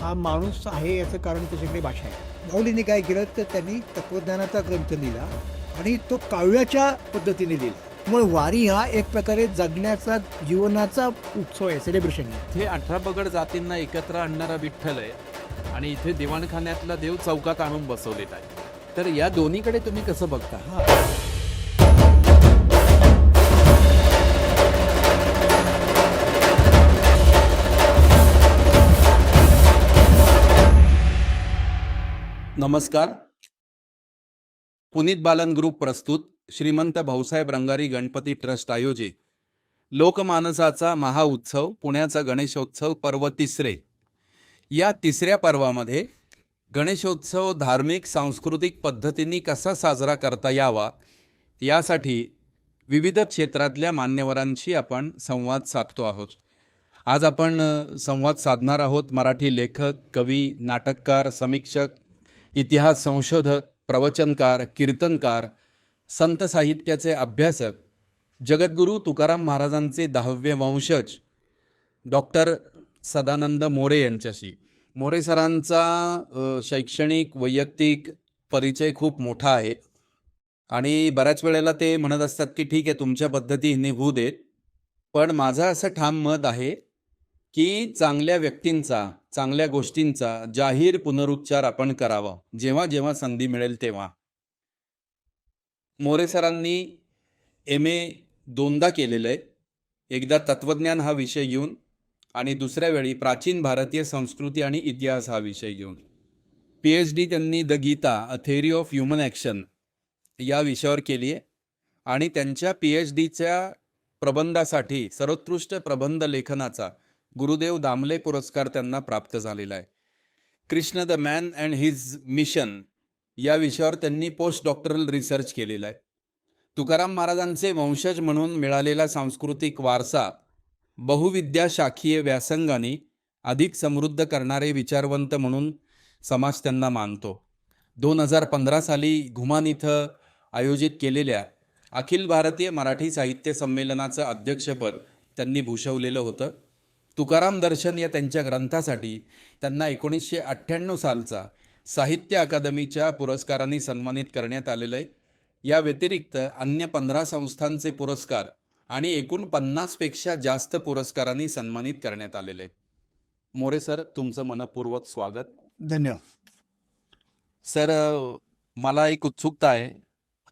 हा माणूस आहे याचं कारण त्याच्याकडे भाषा आहे. माऊलींनी काय केलं तर त्यांनी तत्वज्ञानाचा ग्रंथ लिहिला आणि तो काव्याच्या पद्धतीने लिहिला. मग वारी हा एक प्रकारे जगण्याचा जीवनाचा उत्सव आहे सेलिब्रेशन आहे. इथे अठरा पगड जातींना एकत्र आणणारा विठ्ठल आहे आणि इथे दिवाणखान्यातला देव चौकात आणून बसवलेला आहे. तर या दोन्हीकडे तुम्ही कसं बघता? हा. नमस्कार. पुनीत बालन ग्रुप प्रस्तुत श्रीमंत भाऊसाहेब रंगारी गणपती ट्रस्ट आयोजित. लोकमानसाचा महाउत्सव पुण्याचा गणेशोत्सव पर्व तिसरे. या तिसऱ्या पर्वामध्ये गणेशोत्सव धार्मिक सांस्कृतिक पद्धतींनी कसा साजरा करता यावा यासाठी विविध क्षेत्रातल्या मान्यवरांशी आपण संवाद साधतो आहोत. आज आपण संवाद साधणार आहोत मराठी लेखक कवी नाटककार समीक्षक इतिहास संशोधक प्रवचनकार कीर्तनकार संत साहित्याचे अभ्यासक जगद्गुरू तुकाराम महाराजांचे दहावे वंशज डॉक्टर सदानंद मोरे यांच्याशी. मोरे सरांचा शैक्षणिक वैयक्तिक परिचय खूप मोठा आहे. आणि बऱ्याच वेळेला ते म्हणत असतात की ठीक आहे तुमच्या पद्धतीने होऊ देत. पण माझं असं ठाम मत आहे की चांगल्या व्यक्तींचा चांगल्या गोष्टींचा जाहीर पुनरुच्चार आपण करावा. जेव्हा जेव्हा संधी मिळेल तेव्हा. मोरे सरांनी एम ए दोनदा केलेलं आहे एकदा तत्त्वज्ञान हा विषय घेऊन आणि दुसऱ्या वेळी प्राचीन भारतीय संस्कृती आणि इतिहास हा विषय घेऊन. पी एच डी त्यांनी the Gita a theory of human action या विषयावर केली आहे. आणि त्यांच्या पी एच डीच्या प्रबंधासाठी सर्वोत्कृष्ट प्रबंध लेखनाचा गुरुदेव दामले पुरस्कार त्यांना प्राप्त झालेला आहे. Krishna the man and his mission या विषयावर त्यांनी पोस्ट डॉक्टरल रिसर्च केलेला आहे. तुकाराम महाराजांचे वंशज म्हणून मिळालेला सांस्कृतिक वारसा बहुविद्या शाखीय व्यासंगाने अधिक समृद्ध करणारे विचारवंत म्हणून समाज त्यांना मानतो. दोन हजार पंधरा साली घुमान इथं आयोजित केलेल्या अखिल भारतीय मराठी साहित्य संमेलनाचं अध्यक्षपद त्यांनी भूषवलेलं होतं. तुकाराम दर्शन या त्यांच्या ग्रंथासाठी त्यांना एकोणीसशे अठ्ठ्याण्णव सालचा साहित्य अकादमीच्या पुरस्कारांनी सन्मानित करण्यात आलेलं आहे. या व्यतिरिक्त अन्य पंधरा संस्थांचे पुरस्कार आणि एकूण पन्नासपेक्षा जास्त पुरस्कारांनी सन्मानित करण्यात आलेले आहे मोरे सर तुमचं मनपूर्वक स्वागत. धन्यवाद. सर मला एक उत्सुकता आहे.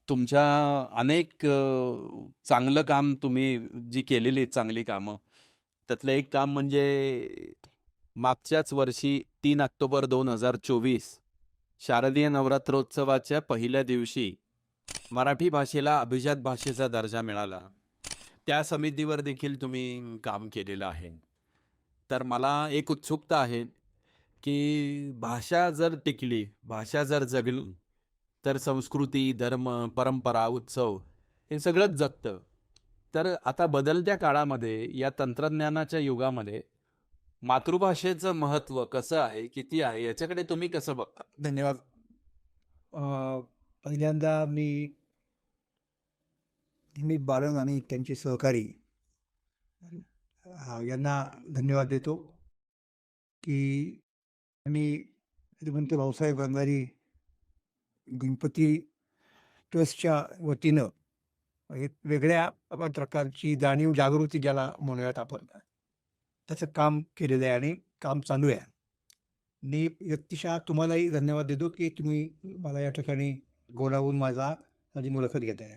तुमच्या अनेक चांगलं काम तुम्ही जी केलेली आहेत चांगली कामं त्यातलं एक काम म्हणजे मागच्याच वर्षी तीन ऑक्टोबर दोन हजार चोवीस शारदीय नवरात्रोत्सवाच्या पहिल्या दिवशी मराठी भाषेला अभिजात भाषेचा दर्जा मिळाला. त्या समितीवर देखील तुम्ही काम केलेलं आहे. तर मला एक उत्सुकता आहे की भाषा जर टिकली भाषा जर जगली तर संस्कृती धर्म परंपरा उत्सव हे सगळंच जगतं. तर आता बदलत्या काळामध्ये या तंत्रज्ञानाच्या युगामध्ये मातृभाषेचं महत्त्व कसं आहे किती आहे याच्याकडे तुम्ही कसं बघता? धन्यवाद. पहिल्यांदा मी मी बालन आणि त्यांचे सहकारी यांना धन्यवाद देतो की मी श्रीमंत भाऊसाहेब गंगारी गणपती ट्रस्टच्या वतीनं वेगळ्या प्रकारची जाणीव जागृती ज्याला म्हणूयात आपण. त्याचं काम केलेलं आहे आणि काम चालू आहे. मी व्यक्तिशः तुम्हालाही धन्यवाद देतो की तुम्ही मला या ठिकाणी बोलावून माझा माझी मुलाखत घेत आहे.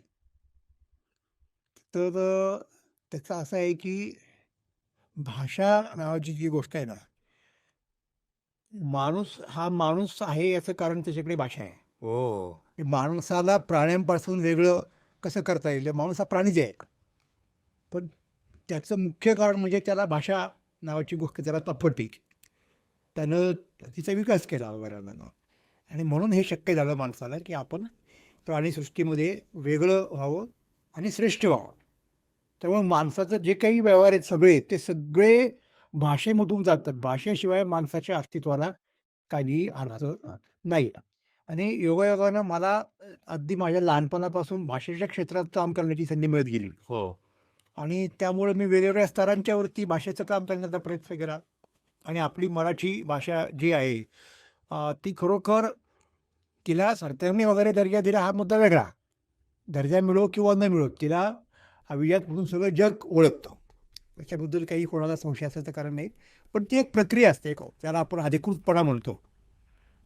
तर त्याचं असं आहे की भाषा नावाची जी गोष्ट आहे ना माणूस हा माणूस आहे याचं कारण त्याच्याकडे भाषा आहे. हो. माणसाला प्राण्यांपासून वेगळं कसं करता येईल? माणूस हा प्राणीच आहे. पण त्याचं मुख्य कारण म्हणजे त्याला भाषा नावाची गोष्ट त्याला सापडते त्यानं तिचा विकास केला बऱ्यानं आणि म्हणून हे शक्य झालं माणसाला की आपण प्राणीसृष्टीमध्ये वेगळं व्हावं आणि श्रेष्ठ व्हावं. त्यामुळे माणसाचं जे काही व्यवहार आहेत सगळे ते सगळे भाषेमधून जातात. भाषेशिवाय माणसाच्या अस्तित्वाला काही अर्थ नाही. आणि योगायोगानं मला अगदी माझ्या लहानपणापासून भाषेच्या क्षेत्रात काम करण्याची संधी मिळत गेली. हो. आणि त्यामुळे मी वेगवेगळ्या स्तरांच्या वरती भाषेचं काम करण्याचा प्रयत्न केला. आणि आपली मराठी भाषा जी आहे ती खरोखर तिला सरकारने वगैरे दर्जा दिला हा मुद्दा वेगळा. दर्जा मिळो किंवा न मिळो तिला अभिजात म्हणून सगळं जग ओळखतं. त्याच्याबद्दल काही कोणाला संशय असायचं कारण नाही. पण ती एक प्रक्रिया असते एक त्याला आपण अधिकृतपणा म्हणतो.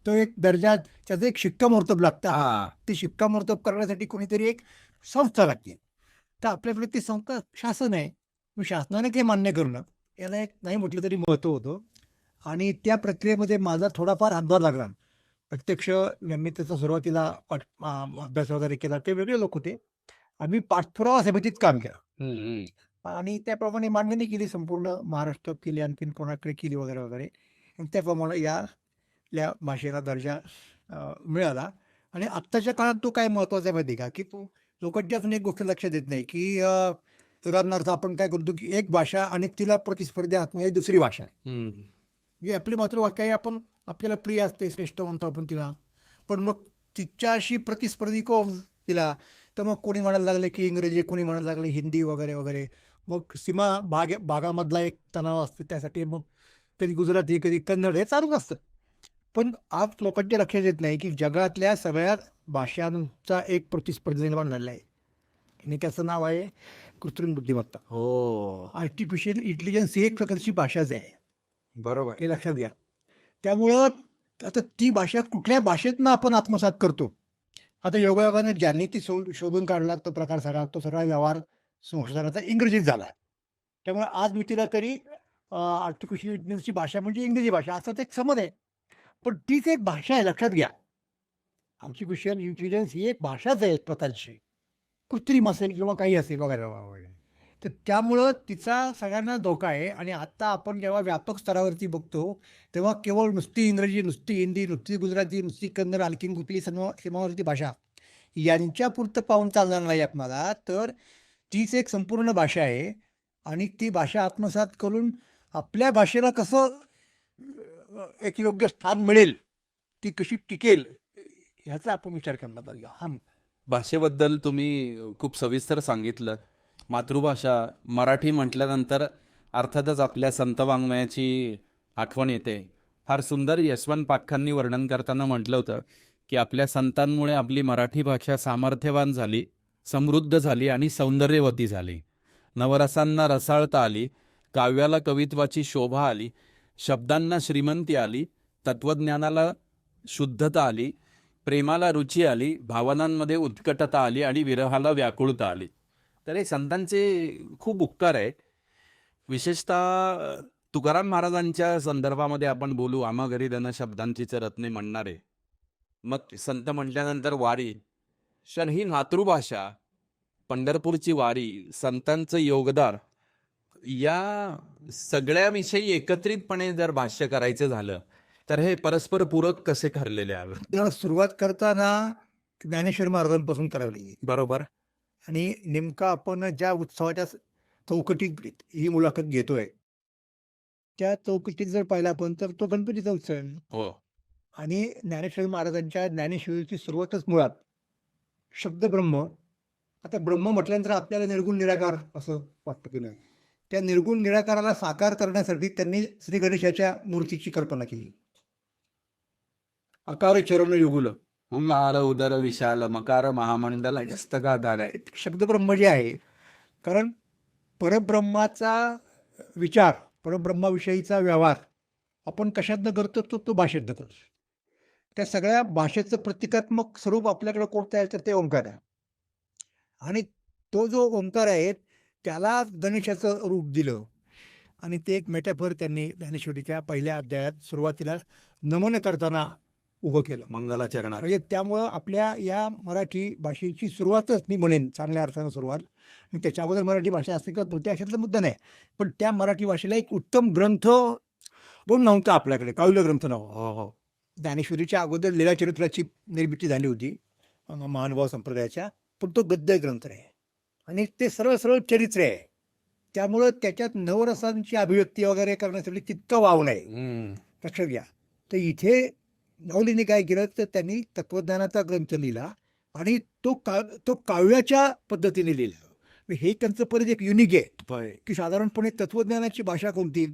तो एक दर्जा त्याचं एक शिक्कामोर्तब लागतं. हा. ते शिक्कामोर्तब करण्यासाठी कोणीतरी एक संस्था लागते. तर आपल्याकडे ती संस्था शासन आहे. मग शासनाने ते मान्य करणं याला एक नाही म्हटलं तरी महत्त्व होतं. आणि त्या प्रक्रियेमध्ये माझा थोडाफार हातभार लागला. प्रत्यक्ष मी त्याचा सुरुवातीला अभ्यास वगैरे केला. ते वेगळे लोक होते. आम्ही पाठपुरावा समितीत काम केलं. आणि त्याप्रमाणे मांडणी केली संपूर्ण महाराष्ट्रात केली आणखीन कोणाकडे केली वगैरे वगैरे. त्याप्रमाणे या या भाषेला दर्जा मिळाला. आणि आत्ताच्या काळात तो काय महत्त्वाचा आहे माहिती का? की तो लोकांच्या अजून एक गोष्ट लक्षात येत नाही की उदाहरणार्थ आपण काय करतो की एक भाषा आणि तिला प्रतिस्पर्धी आत्महत्या दुसरी भाषा आहे. जी आपली मातृभाषा आहे आपण आपल्याला प्रिय असते श्रेष्ठ म्हणतो आपण तिला. पण मग तिच्याशी प्रतिस्पर्धी कोण तिला? तर मग कोणी म्हणायला लागले की इंग्रजी कोणी म्हणायला लागले हिंदी वगैरे वगैरे. मग सीमा भाग भागामधला एक तणाव असतो त्यासाठी मग कधी गुजराती कधी कन्नड हे चालूच असतं. पण आज लोकांच्या लक्षात येत नाही की जगातल्या सगळ्या भाषांचा एक प्रतिस्पर्धी निर्माण झालेला आहे आणि त्याचं नाव आहे कृत्रिम बुद्धिमत्ता. हो. आर्टिफिशियल इंटेलिजन्स ही एक प्रकारची भाषाच आहे. बरोबर. हे लक्षात घ्या. त्यामुळं आता ती भाषा कुठल्या भाषेतनं आपण आत्मसात करतो? आता योगायोगाने ज्यांनी ती शोध शोधून काढला तो प्रकार सगळा तो सगळा व्यवहार संशोधनाचा इंग्रजीत झाला. त्यामुळे आज मी तिला तरी आर्टिफिशियल इंटेलिजन्सची भाषा म्हणजे इंग्रजी भाषा. असं ते एक समज आहे. पण तीच एक भाषा आहे लक्षात घ्या. आमची आर्टिफिशियल इंटेलिजन्स ही एक भाषाच आहे स्वतःची कृत्रिम असेल किंवा काही असेल वगैरे वगैरे. तर त्यामुळं तिचा सगळ्यांना धोका आहे आणि आत्ता आपण जेव्हा व्यापक स्तरावरती बघतो तेव्हा केवळ नुसती इंग्रजी नुसती हिंदी नुसती गुजराती नुसती कन्नड आणखीन कुठली सीमा सीमावर्ती भाषा यांच्यापुरतं पाहून चालणार नाही आपल्याला तर तीच एक संपूर्ण भाषा आहे. आणि ती भाषा आत्मसात करून आपल्या भाषेला कसं एक योग्य स्थान मिळेल ती कशी टिकेल ह्याचा आपण विचार करणार पाहिजे हा भाषेबद्दल तुम्ही खूप सविस्तर सांगितलं. मातृभाषा मराठी म्हटल्यानंतर अर्थातच आपल्या संत वाङ्मयाची आठवण येते. फार सुंदर यशवंत पाखांनी वर्णन करताना म्हटलं होतं की आपल्या संतांमुळे आपली मराठी भाषा सामर्थ्यवान झाली समृद्ध झाली आणि सौंदर्यवती झाली. नवरसांना रसाळता आली काव्याला कवित्वाची शोभा आली शब्दांना श्रीमंती आली तत्वज्ञानाला शुद्धता आली प्रेमाला रुची आली भावनांमध्ये उत्कटता आली आणि विरहाला व्याकुळता आली. तर हे संतांचे खूप उपकार आहेत. विशेषतः तुकाराम महाराजांच्या संदर्भामध्ये आपण बोलू आम्हा घरी धन शब्दांचीच रत्ने म्हणणारे. मग संत म्हटल्यानंतर वारी. क्षण ही मातृभाषा पंढरपूरची वारी संतांचं योगदार या सगळ्याविषयी एकत्रितपणे जर भाष्य करायचं झालं तर हे परस्पर पूरक कसे ठरलेले आहे त्याला सुरुवात करताना ज्ञानेश्वर महाराजांपासून करावी बरोबर. आणि नेमका आपण ज्या उत्सवाच्या चौकटीत ही मुलाखत घेतोय त्या चौकटीत जर पाहिला आपण तर तो गणपतीचा उत्सव आहे. हो. आणि ज्ञानेश्वर महाराजांच्या ज्ञानेश्वरीची सुरुवातच मुळात शब्द ब्रह्म आता ब्रह्म म्हटल्यानंतर आपल्याला निर्गुण निराकार असं वाटतं की नाही? त्या निर्गुण निराकाराला साकार करण्यासाठी त्यांनी श्री गणेशाच्या मूर्तीची कल्पना केली. आकार चरण युगुल मार उदर विशाल मकार महामंडल हस्तकाधार आहे शब्दब्रह्म जे आहे कारण परब्रह्माचा विचार परब्रह्माविषयीचा व्यवहार आपण कशातनं करतो तो तो भाषेतनं करतो. त्या सगळ्या भाषेचं प्रतिकात्मक स्वरूप आपल्याकडे कोणतं आहे तर ते ओंकार आहे. आणि तो जो ओंकार आहे त्याला गणेशाचं रूप दिलं. आणि ते एक मेटाफर त्यांनी ज्ञानेश्वरीच्या पहिल्या अध्यायात सुरुवातीला नमन करताना उभं केलं. मंगलाचरणात म्हणजे त्यामुळं आपल्या या मराठी भाषेची सुरुवातच मी म्हणेन चांगल्या अर्थानं सुरुवात. आणि त्याच्या अगोदर मराठी भाषा असते किंवा त्या अशातला मुद्दा नाही. पण त्या मराठी भाषेला एक उत्तम ग्रंथ पण नव्हता आपल्याकडे काव्य ग्रंथ नव्हता. हो हो. ज्ञानेश्वरीच्या अगोदर लीलाचरित्राची निर्मिती झाली होती महानुभाव संप्रदायाच्या पण तो गद्य ग्रंथ आहे आणि ते सरळ सरळ चरित्र आहे. त्यामुळं त्याच्यात नवरसांची अभिव्यक्ती वगैरे करण्यासाठी तितकं वाव नाही. लक्षात घ्या. तर इथे नवलीने काय केलं तर त्यांनी तत्वज्ञानाचा ग्रंथ लिहिला आणि तो का तो काव्याच्या पद्धतीने लिहिला. हे त्यांचं परत एक युनिक आहे. की साधारणपणे तत्वज्ञानाची भाषा कोणती?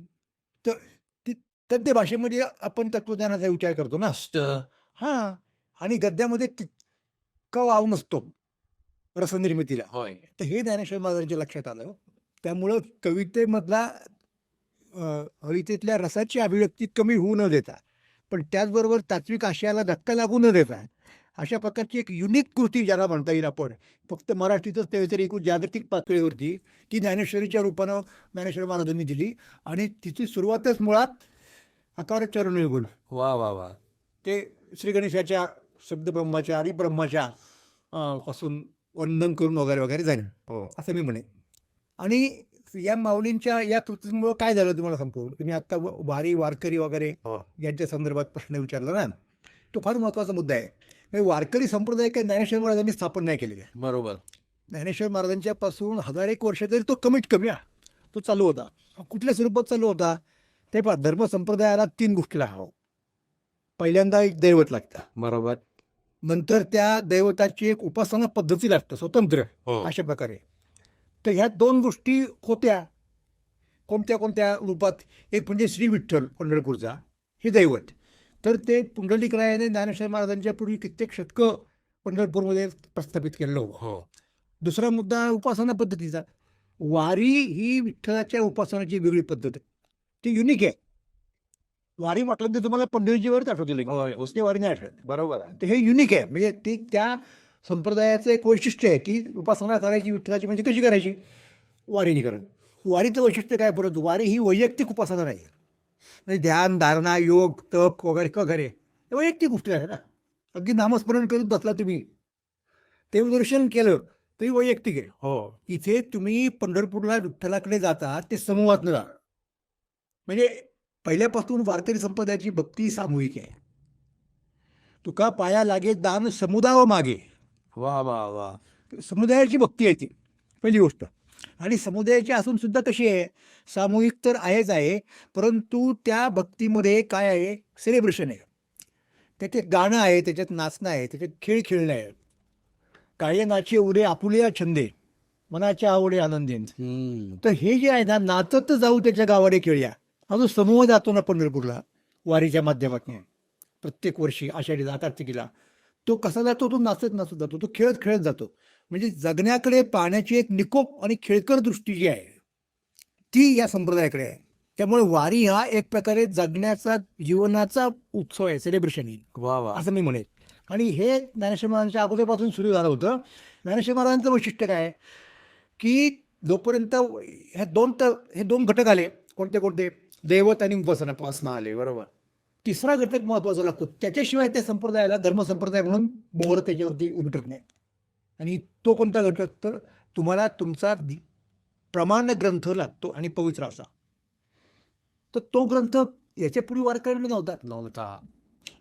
तर ती तर ते भाषेमध्ये आपण तत्वज्ञानाचा विचार करतो ना. हां. आणि गद्यामध्ये तितका वाव नसतो. रसनिर्मितीला होय. तर हे ज्ञानेश्वर महाराजांच्या लक्षात आलं. त्यामुळं कवितेमधला कवितेतल्या रसाची अभिव्यक्ती कमी होऊ न देता पण त्याचबरोबर तात्विक आशयाला धक्का लागू न देता अशा प्रकारची एक युनिक कृती ज्याला म्हणता येईल आपण. फक्त मराठीतच ते तरी एकूण जागतिक पातळीवरती ती ज्ञानेश्वरीच्या रूपानं ज्ञानेश्वर महाराजांनी दिली. आणि तिची सुरुवातच मुळात अकार चरण युगुल वा वा वा. ते श्री गणेशाच्या शब्दब्रह्माच्या आणि ब्रह्माच्या अं, पासून वंदन करून वगैरे वगैरे जाईल हो. असं मी म्हणेन. आणि या माऊलींच्या या कृतीमुळं काय झालं तुम्हाला सांगतो? तुम्ही आत्ता वारी वारकरी वगैरे हो. यांच्या संदर्भात प्रश्न विचारला ना तो फार महत्त्वाचा मुद्दा आहे. म्हणजे वारकरी संप्रदाय काही ज्ञानेश्वर महाराजांनी स्थापन नाही केलेला आहे. बरोबर. ज्ञानेश्वर महाराजांच्या पासून हजार एक वर्ष तरी तो कमीत कमी तो चालू होता. कुठल्या स्वरूपात चालू होता? ते पहा धर्म संप्रदायाला तीन गोष्टी लागतात पहिल्यांदा एक दैवत लागतं. बरोबर. नंतर त्या दैवताची एक उपासना पद्धती लागतं स्वतंत्र हो. अशा प्रकारे. तर ह्या दोन गोष्टी होत्या. कोणत्या कोणत्या रूपात? एक म्हणजे श्री विठ्ठल पंढरपूरचा हे दैवत. तर ते पुंडलिकरायाने ज्ञानेश्वर महाराजांच्या पूर्वी कित्येक शतकं पंढरपूरमध्ये प्रस्थापित केलेलं होतं. हो. दुसरा मुद्दा उपासना पद्धतीचा. वारी ही विठ्ठलाच्या उपासनाची वेगळी पद्धत आहे. ती युनिक आहे. वारी म्हटलं तर तुम्हाला पंढरीचीवरच आठवतील. होय उसने वारी नाही आठवत. बरोबर आहे. तर हे युनिक आहे. म्हणजे ती त्या संप्रदायाचं एक वैशिष्ट्य आहे की उपासना करायची विठ्ठलाची म्हणजे कशी करायची? वारीने करणं. वारीचं वैशिष्ट्य काय परत वारी ही वैयक्तिक उपासना नाही. म्हणजे ध्यान धारणा योग तप वगैरे वगैरे. हे वैयक्तिक गोष्टी आहे ना. अगदी नामस्मरण करून बसला तुम्ही. देवदर्शन केलं तरी वैयक्तिक आहे. हो. इथे तुम्ही पंढरपूरला विठ्ठलाकडे जाता ते समूहातनं जा म्हणजे पहिल्यापासून वारकरी संप्रदायाची भक्ती सामूहिक आहे. तुका पाया लागे दान समुदाय मागे. वा वा वा समुदायाची भक्ती आहे ती पहिली गोष्ट. आणि समुदायाची असून सुद्धा कशी आहे? सामूहिक तर आहेच आहे परंतु त्या भक्तीमध्ये काय आहे? सेलिब्रेशन आहे. त्याच्यात गाणं आहे त्याच्यात नाचणं आहे त्याच्यात खेळ खेळणं आहे. काळे नाचे उरे आपुलिया छंदे मनाच्या आवडे आनंदेन. तर हे जे आहे ना नाचत जाऊ त्याच्या गावाडे खेळूया. हा जो समूह जातो ना पंढरपूरला वारीच्या माध्यमातून. प्रत्येक वर्षी आषाढी जात कार्तिकीला तो कसा जातो? तो नाचत नाचत जातो. तो खेळत खेळत जातो. म्हणजे जगण्याकडे पाहण्याची एक निकोप आणि खेळकर दृष्टी जी आहे ती या संप्रदायाकडे आहे. त्यामुळे वारी हा एक प्रकारे जगण्याचा जीवनाचा उत्सव आहे सेलिब्रेशन येईल वा वा. असं मी म्हणेन आणि हे ज्ञानेश्वर महाराजांच्या अगोदरपासून सुरू झालं होतं. ज्ञानेश्वर महाराजांचं वैशिष्ट्य काय की जोपर्यंत ह्या दोन तर हे दोन घटक आले कोणते कोणते? दैवत आणि उपासना आली बरोबर? तिसरा घटक महत्त्वाचा लागतो. त्याच्याशिवाय त्या संप्रदायाला धर्मसंप्रदाय म्हणून मोहर त्याच्यावरती उमटत नाही आणि तो कोणता घटक? तर तुम्हाला तुमचा प्रमाण ग्रंथ लागतो आणि पवित्र असा. तर तो ग्रंथ याच्यापूर्वी वारकऱ्यांना नव्हता. नव्हता.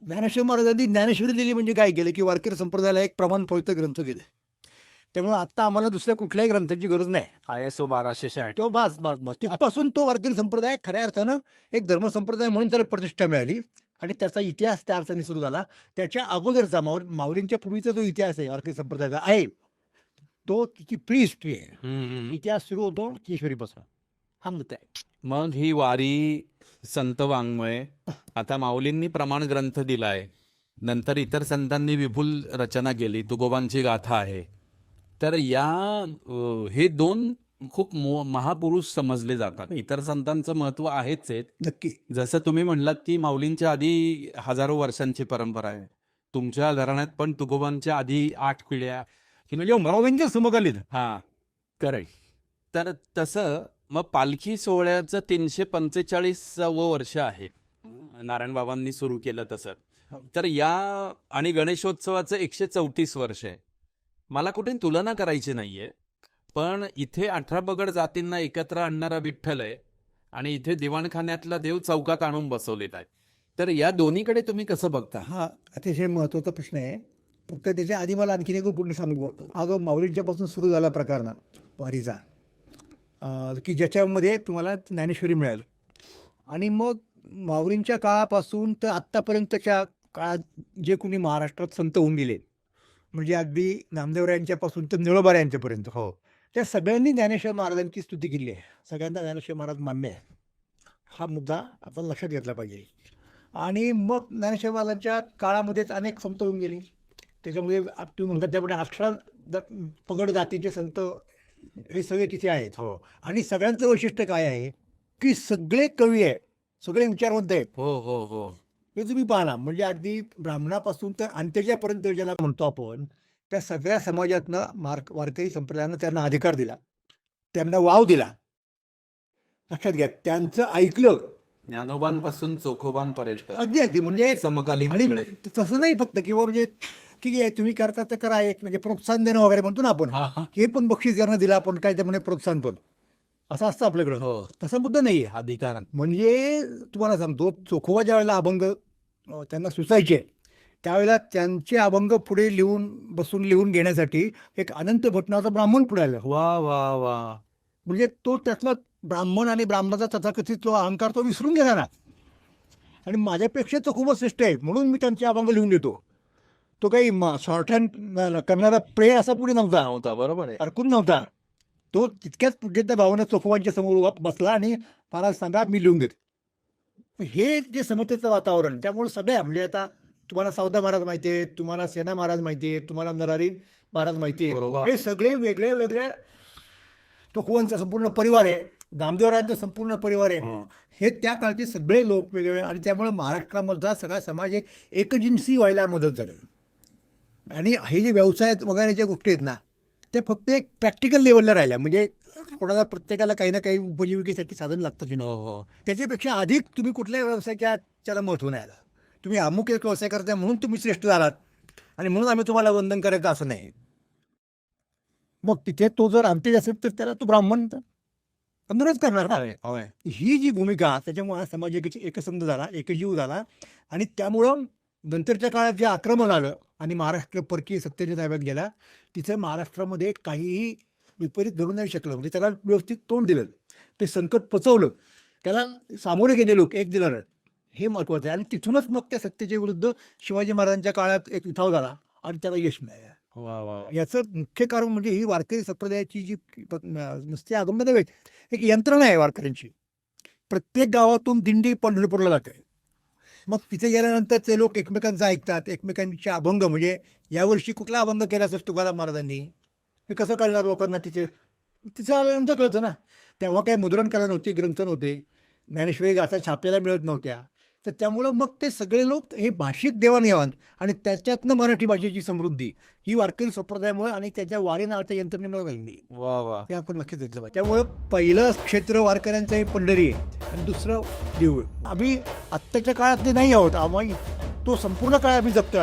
ज्ञानेश्वर महाराजांनी ज्ञानेश्वरी दिली म्हणजे काय केलं? की वारकरी संप्रदायाला एक प्रमाण पवित्र ग्रंथ दिले त्यामुळे आता आम्हाला दुसऱ्या कुठल्याही ग्रंथाची गरज नाही. आय एस ओ बाराशे साठ. तो बास बास बास तिथपासून तो वारकरी संप्रदाय खऱ्या अर्थानं एक धर्मसंप्रदाय म्हणून त्याला प्रतिष्ठा मिळाली आणि त्याचा इतिहास त्या अर्थाने सुरू झाला. त्याच्या अगोदरचा माऊर माऊलींच्या पूर्वीचा जो इतिहास आहे वारकरी संप्रदायाचा आहे तो तिची प्री हिस्ट्री आहे इतिहास सुरू होतो केशवरीपासून. हा मुद्दा आहे. मग ही वारी संत वाङ्मय आता माऊलींनी प्रमाण ग्रंथ दिलाय. नंतर इतर संतांनी विपुल रचना केली. तुकोबांची गाथा आहे. तर या हे दोन खूप मो महापुरुष समजले जातात. इतर संतांचं महत्त्व आहेच आहे. नक्की. जसं तुम्ही म्हणलात की माऊलींच्या आधी हजारो वर्षांची परंपरा आहे. तुमच्या घराण्यात पण तुकोबांच्या आधी आठ पिढ्या. की म्हणजे माऊलींच्या समकालीन. हा. करेक्ट तर तसं मग पालखी सोहळ्याचं तीनशे पंचेचाळीसावं वर्ष आहे. नारायण बाबांनी सुरू केलं तसं. तर या आणि गणेशोत्सवाचं एकशे चौतीस वर्ष आहे. मला कुठे तुलना करायची नाहीये. पण इथे अठरा बगड जातींना एकत्र आणणारा विठ्ठल आहे आणि इथे दिवाणखान्यातला देव चौकात आणून बसवलेला आहे. तर या दोन्हीकडे तुम्ही कसं बघता? हा अतिशय महत्त्वाचा प्रश्न आहे. फक्त त्याच्या आधी मला आणखीन एक पूर्ण सांगू. हा जो माऊलींच्यापासून सुरू झाला प्रकार ना वारीचा की ज्याच्यामध्ये तुम्हाला ज्ञानेश्वरी मिळेल. आणि मग माऊलींच्या काळापासून तर आत्तापर्यंतच्या काळात जे कोणी महाराष्ट्रात संत होऊन गेले म्हणजे अगदी नामदेवरायांच्यापासून तर निळोबार यांच्यापर्यंत. हो. त्या सगळ्यांनी ज्ञानेश्वर महाराजांची स्तुती केली आहे. सगळ्यांना ज्ञानेश्वर महाराज मान्य आहे. हा मुद्दा आपण लक्षात घेतला पाहिजे. आणि मग ज्ञानेश्वर महाराजांच्या काळामध्येच अनेक संत होऊन गेले. त्याच्यामुळे तुम्ही म्हणतात त्यामुळे अठरा द- पगड जातीचे संत हे सगळे तिथे आहेत. हो. आणि सगळ्यांचं वैशिष्ट्य काय आहे? की सगळे कवी आहे सगळे विचारवंत आहेत. हो हो हो. हे तुम्ही पाहा. म्हणजे अगदी ब्राह्मणापासून तर अंत्यजापर्यंत ज्याला म्हणतो आपण त्या सगळ्या समाजातनं मार्क वारकरी संप्रदायानं त्यांना अधिकार दिला. त्यांना वाव दिला. लक्षात घ्या त्यांचं ऐकलं. ज्ञानोबांपासून चोखोबांपर्यंत. अगदी अगदी. म्हणजे समकालीन. तसं नाही फक्त किंवा म्हणजे आहे तुम्ही करता तर करा एक म्हणजे प्रोत्साहन देणं वगैरे म्हणतो ना आपण. हा, पण बक्षीस देणं दिलं आपण काय ते म्हणे प्रोत्साहन पण. असं असतं आपल्याकडं. हो. तसा मुद्दा नाही आहे अधिकार म्हणजे तुम्हाला सांगतो चोखोबा ज्या वेळेला अभंग त्यांना सुचायचे. त्यावेळेला त्यांचे अभंग पुढे लिहून बसून लिहून घेण्यासाठी एक अनंत भटनाचा ब्राह्मण पुढे आला. वा वा वा. म्हणजे तो त्यातला ब्राह्मण आणि ब्राह्मणाचा तथाकथित तो अहंकार तो विसरून गेला ना. आणि माझ्यापेक्षा तो खूपच श्रेष्ठ आहे म्हणून मी त्यांचे अभंग लिहून देतो. तो काही शॉर्ट हँड करणारा प्रे असा पुढे नव्हता. होता बरोबर आहे. अडकून नव्हता. तो तितक्याच पूज्यता भावना चोखोबांच्या समोर बसला आणि मला सांगा मी लिहून देते. हे जे समतेचं वातावरण त्यामुळे सगळ्या म्हणजे आता तुम्हाला सावदा महाराज माहिती आहे तुम्हाला सेना महाराज माहिती आहे तुम्हाला नरारी महाराज माहिती. आहे हे सगळे वेगळे वेगळे चोखोबांचा संपूर्ण परिवार आहे नामदेवरायांचा संपूर्ण परिवार आहे. हे. त्या काळचे सगळे लोक वेगवेगळे आणि त्यामुळे महाराष्ट्रामधला सगळा समाज एक एकजिन्सी व्हायला मदत झाली. आणि हे जे व्यवसाय वगैरे ज्या गोष्टी आहेत ना ते फक्त एक प्रॅक्टिकल लेवलला राहिल्या. म्हणजे कोणाला प्रत्येकाला काही ना काही उपजीविकेसाठी साधन लागतं हो हो त्याच्यापेक्षा अधिक तुम्ही कुठल्याही व्यवसायाच्या त्याला महत्त्व नाही आलं. तुम्ही अमुक एक व्यवसाय करताय म्हणून तुम्ही श्रेष्ठ झालात आणि म्हणून आम्ही तुम्हाला वंदन करायचं असं नाही. मग तिथे तो जर अंत्यज असेल तर त्याला तो ब्राह्मण वंदनच करणार ना. ही जी भूमिका त्याच्यामुळे समाज एक एकसंध झाला एकजीव झाला आणि त्यामुळं नंतरच्या काळात जे आक्रमण आलं आणि महाराष्ट्र परकीय सत्तेच्या ताब्यात गेला तिथे महाराष्ट्रामध्ये काहीही विपरीत घडू नाही शकलं. म्हणजे त्याला व्यवस्थित तोंड दिलं. ते संकट पचवलं. त्याला सामोरे गेले लोक एक दिलं हे महत्त्वाचं आहे. आणि तिथूनच मग त्या सत्तेच्या विरुद्ध शिवाजी महाराजांच्या काळात एक उठाव झाला आणि त्याला यश मिळालं. वा वा. याचं मुख्य कारण म्हणजे ही वारकरी संप्रदायाची जी नुसती आगमन नव्हे एक यंत्रणा आहे वारकऱ्यांची. प्रत्येक गावातून दिंडी पंढरपूरला जाते. मग तिथे गेल्यानंतर ते लोक एकमेकांचं ऐकतात एकमेकांचे अभंग. म्हणजे यावर्षी कुठला अभंग केला असेल तुकाराम महाराजांनी? हे कसं कळणार लोकांना तिथे तिथे आल्यानंतर कळतं ना. तेव्हा काही मुद्रण करायला नव्हते ग्रंथ नव्हते. ज्ञानेश्वरी गाथा छापायला मिळत नव्हत्या. तर त्यामुळं मग ते सगळे लोक हे भाषिक देवाणघेवाण आणि त्याच्यातनं मराठी भाषेची समृद्धी ही वारकरी संप्रदायामुळे आणि त्याच्या वारी नावाच्या यंत्रणेमुळे घडली. वा वा. हे आपण लक्षात घेतलं पाहिजे. त्यामुळं पहिलं क्षेत्र वारकऱ्यांचं हे पंढरी आहे आणि दुसरं देऊळ. आम्ही आत्ताच्या काळातले नाही आहोत. आम्ही तो संपूर्ण काळ आम्ही जगतो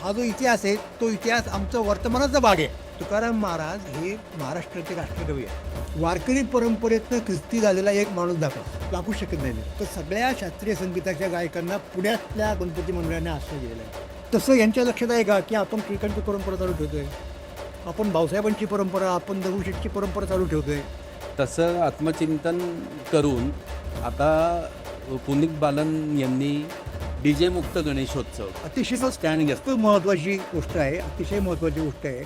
हा जो इतिहास आहे तो इतिहास आमचा वर्तमानाचा भाग आहे. तुकाराम महाराज हे महाराष्ट्राचे राष्ट्रकवी आहे वारकरी परंपरेतनं ख्रिस्ती झालेला एक माणूस दाखवा. दाखवू शकत नाही तर सगळ्या शास्त्रीय संगीताच्या गायकांना पुण्यातल्या गणपती मंडळाने आश्रय दिलेला आहे. तसं यांच्या लक्षात आहे का की आपण टिळकांची परंपरा चालू ठेवतोय? आपण भाऊसाहेबांची परंपरा आपण दगडूशेठची परंपरा चालू ठेवतोय. तसं आत्मचिंतन करून आता पुनीत बालन यांनी डीजे मुक्त गणेशोत्सव अतिशय स्टँड खूप महत्त्वाची गोष्ट आहे अतिशय महत्त्वाची गोष्ट आहे.